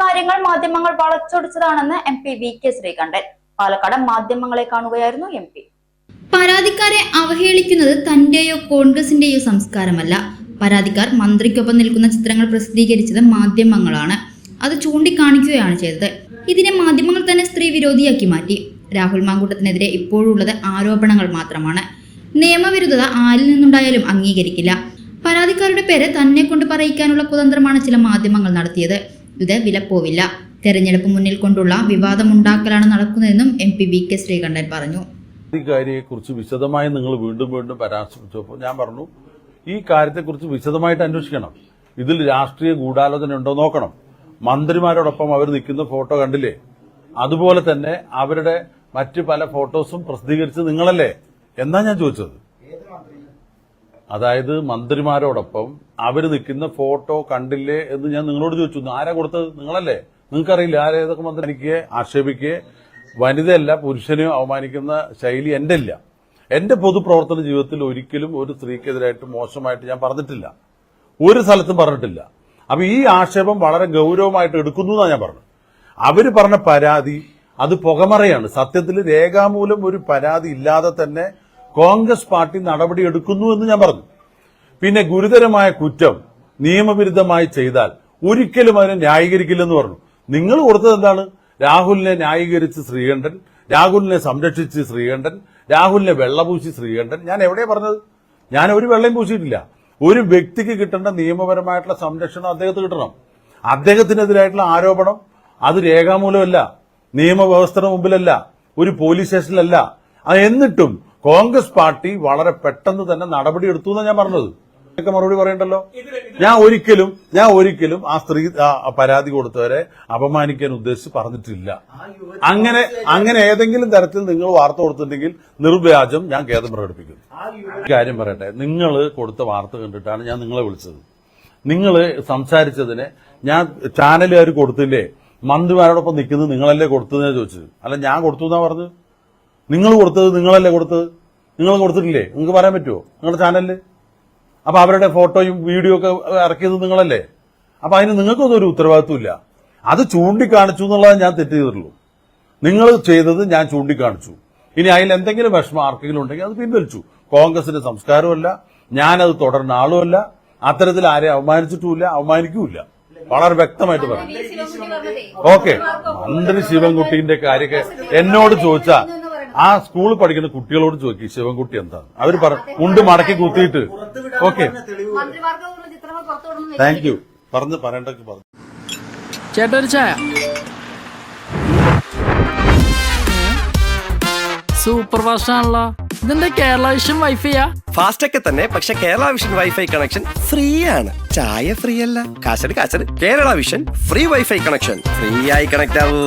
കാര്യങ്ങൾ മാധ്യമങ്ങൾ വളച്ചൊടിച്ചതാണെന്ന് M P V K Sreekandan. Palakkad മാധ്യമങ്ങളെ കാണുകയായിരുന്നു എം പി. പരാതിക്കാരെ അവഹേളിക്കുന്നത് തന്റെയോ കോൺഗ്രസിന്റെയോ സംസ്കാരമല്ല. പരാതിക്കാർ മന്ത്രിക്കൊപ്പം നിൽക്കുന്ന ചിത്രങ്ങൾ പ്രസിദ്ധീകരിച്ചത് മാധ്യമങ്ങളാണ്. അത് ചൂണ്ടിക്കാണിക്കുകയാണ് ചെയ്തത്. ഇതിനെ മാധ്യമങ്ങൾ തന്നെ സ്ത്രീ വിരോധിയാക്കി മാറ്റി. രാഹുൽ മാങ്കൂട്ടത്തിനെതിരെ ഇപ്പോഴുള്ളത് ആരോപണങ്ങൾ മാത്രമാണ്. നിയമവിരുദ്ധത ആരിൽ നിന്നുണ്ടായാലും അംഗീകരിക്കില്ല. പരാതിക്കാരുടെ പേര് തന്നെ കൊണ്ട് പറയിക്കാനുള്ള കുതന്ത്രമാണ് ചില മാധ്യമങ്ങൾ നടത്തിയത്. ഇത് വിലപ്പോവില്ല. തെരഞ്ഞെടുപ്പ് മുന്നിൽ കൊണ്ടുള്ള വിവാദമുണ്ടാക്കലാണ് നടക്കുന്നതെന്നും M P V K Sreekandan പറഞ്ഞു. ഈ കാര്യത്തെക്കുറിച്ച് വിശദമായി നിങ്ങൾ വീണ്ടും വീണ്ടും പരാമർശിച്ചപ്പോൾ ഞാൻ പറഞ്ഞു ഈ കാര്യത്തെക്കുറിച്ച് വിശദമായിട്ട് അന്വേഷിക്കണം. ഇതിൽ രാഷ്ട്രീയ ഗൂഢാലോചന ഉണ്ടോ നോക്കണം. മന്ത്രിമാരോടൊപ്പം അവർ നിൽക്കുന്ന ഫോട്ടോ കണ്ടില്ലേ? അതുപോലെ തന്നെ അവരുടെ മറ്റ് പല ഫോട്ടോസും പ്രസിദ്ധീകരിച്ച് നിങ്ങളല്ലേ? എന്നാ ഞാൻ ചോദിച്ചത്. അതായത് മന്ത്രിമാരോടൊപ്പം അവർ നിൽക്കുന്ന ഫോട്ടോ കണ്ടില്ലേ എന്ന് ഞാൻ നിങ്ങളോട് ചോദിച്ചു. ആരാ കൊടുത്തത്? നിങ്ങളല്ലേ? നിങ്ങൾക്കറിയില്ല ആരേതൊക്കെ മന്ത്രി എനിക്ക് ആക്ഷേപിക്കുകയെ വനിതയല്ല പുരുഷനെയോ അവമാനിക്കുന്ന ശൈലി എന്റെ ഇല്ല എന്റെ പൊതുപ്രവർത്തന ജീവിതത്തിൽ ഒരിക്കലും ഒരു സ്ത്രീക്കെതിരായിട്ട് മോശമായിട്ട് ഞാൻ പറഞ്ഞിട്ടില്ല. ഒരു സ്ഥലത്തും പറഞ്ഞിട്ടില്ല. അപ്പൊ ഈ ആക്ഷേപം വളരെ ഗൗരവമായിട്ട് എടുക്കുന്നു എന്നാണ് ഞാൻ പറഞ്ഞത്. അവർ പറഞ്ഞ പരാതി അത് പുകമറയാണ്. സത്യത്തിൽ രേഖാമൂലം ഒരു പരാതി ഇല്ലാതെ തന്നെ കോൺഗ്രസ് പാർട്ടി നടപടി എടുക്കുന്നു എന്ന് ഞാൻ പറഞ്ഞു. പിന്നെ ഗുരുതരമായ കുറ്റം നിയമവിരുദ്ധമായി ചെയ്താൽ ഒരിക്കലും അതിനെ ന്യായീകരിക്കില്ലെന്ന് പറഞ്ഞു. നിങ്ങൾ കൊടുത്തത് എന്താണ്? രാഹുലിനെ ന്യായീകരിച്ച് ശ്രീകണ്ഠൻ രാഹുലിനെ സംരക്ഷിച്ച് ശ്രീകണ്ഠൻ രാഹുലിനെ വെള്ളപൂശി ശ്രീകണ്ഠൻ. ഞാൻ എവിടെയാ പറഞ്ഞത്? ഞാൻ ഒരു വെള്ളം പൂശിയിട്ടില്ല. ഒരു വ്യക്തിക്ക് കിട്ടേണ്ട നിയമപരമായിട്ടുള്ള സംരക്ഷണം അദ്ദേഹത്തിന് കിട്ടണം. അദ്ദേഹത്തിനെതിരായിട്ടുള്ള ആരോപണം അത് രേഖാമൂലമല്ല. നിയമവ്യവസ്ഥയുടെ മുമ്പിലല്ല. ഒരു പോലീസ് സ്റ്റേഷനിലല്ല. എന്നിട്ടും കോൺഗ്രസ് പാർട്ടി വളരെ പെട്ടെന്ന് തന്നെ നടപടി എടുത്തു എന്നാണ് ഞാൻ പറഞ്ഞത്. ഒക്കെ മറുപടി പറയണ്ടല്ലോ? ഞാൻ ഒരിക്കലും ഞാൻ ഒരിക്കലും ആ സ്ത്രീ പരാതി കൊടുത്തവരെ അപമാനിക്കാൻ ഉദ്ദേശിച്ച് പറഞ്ഞിട്ടില്ല. അങ്ങനെ അങ്ങനെ ഏതെങ്കിലും തരത്തിൽ നിങ്ങൾ വാർത്ത കൊടുത്തിട്ടുണ്ടെങ്കിൽ നിർവ്യാജം ഞാൻ ഖേദം പ്രകടിപ്പിക്കുന്നു. കാര്യം പറയട്ടെ നിങ്ങൾ കൊടുത്ത വാർത്ത കണ്ടിട്ടാണ് ഞാൻ നിങ്ങളെ വിളിച്ചത്. നിങ്ങൾ സംസാരിച്ചതിന് ഞാൻ ചാനലുകാർ കൊടുത്തില്ലേ? മന്ത്രിമാരോടൊപ്പം നിൽക്കുന്നത് നിങ്ങളല്ലേ കൊടുത്തതെന്ന് ചോദിച്ചത്. അല്ല ഞാൻ കൊടുത്തു എന്നാ പറഞ്ഞത്? നിങ്ങൾ കൊടുത്തത് നിങ്ങളല്ലേ കൊടുത്തത്? നിങ്ങൾ കൊടുത്തിട്ടില്ലേ? നിങ്ങൾക്ക് പറയാൻ പറ്റുമോ നിങ്ങളുടെ ചാനലിൽ അപ്പോൾ അവരുടെ ഫോട്ടോയും വീഡിയോ ഒക്കെ ഇറക്കിയത് നിങ്ങളല്ലേ? അപ്പോൾ അതിന് നിങ്ങൾക്കൊന്നും ഒരു ഉത്തരവാദിത്വമില്ല അത് ചൂണ്ടിക്കാണിച്ചു എന്നുള്ളത് ഞാൻ തെറ്റ് ചെയ്തിട്ടുള്ളൂ. നിങ്ങൾ ചെയ്തത് ഞാൻ ചൂണ്ടിക്കാണിച്ചു. ഇനി അതിൽ എന്തെങ്കിലും വിഷമം ആർക്കെങ്കിലും ഉണ്ടെങ്കിൽ അത് പിൻവലിച്ചു. കോൺഗ്രസിന്റെ സംസ്കാരമല്ല ഞാനത് തുടരുന്ന ആളുമല്ല അത്തരത്തിൽ ആരെ അവമാനിച്ചിട്ടുമില്ല അവമാനിക്കൂല വളരെ വ്യക്തമായിട്ട് പറഞ്ഞു ഓക്കെ. മന്ത്രി ശിവൻകുട്ടിന്റെ കാര്യമൊക്കെ എന്നോട് ചോദിച്ചാ ആ സ്കൂളിൽ പഠിക്കുന്ന കുട്ടികളോട് ചോദിക്കും ശിവൻകുട്ടി എന്താ? അവർ പറ മടക്കി കുത്തിയിട്ട്. ഓക്കെ താങ്ക് യു പറഞ്ഞ് പറയണ്ടൊക്കെ പറഞ്ഞു ചേട്ടാ ഒരു ചായ. സൂപ്പർ ഫാസ്റ്റ് ആണല്ലോ ഇതെന്താ കേരള വിഷൻ വൈഫൈയാ ഫാസ്റ്റ് ഒക്കെ തന്നെ പക്ഷെ Kerala vision wifi connection free ആണ് ചായ ഫ്രീ അല്ല കാശട് കാശട് Kerala vision free wifi connection. Free ആയി കണക്ട് ആവൂ.